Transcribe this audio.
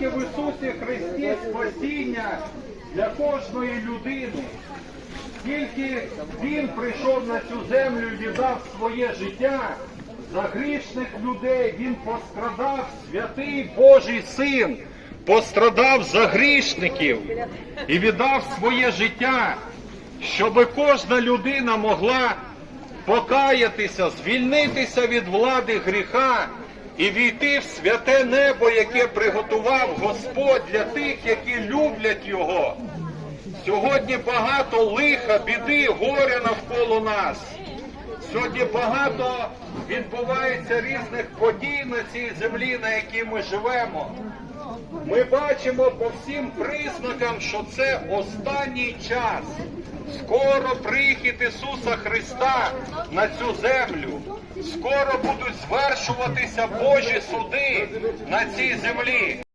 тільки в Ісусі Христі спасіння для кожної людини. Тільки Він прийшов на цю землю і віддав своє життя за грішних людей. Він пострадав, святий Божий Син, пострадав за грішників і віддав своє життя, щоб кожна людина могла покаятися, звільнитися від влади гріха і війти в святе небо, яке приготував Господь для тих, які люблять Його. Сьогодні багато лиха, біди, горя навколо нас. Сьогодні багато відбувається різних подій на цій землі, на якій ми живемо. Ми бачимо по всім признакам, що це останній час. Скоро прихід Ісуса Христа на цю землю. Скоро будуть звершуватися Божі суди на цій землі.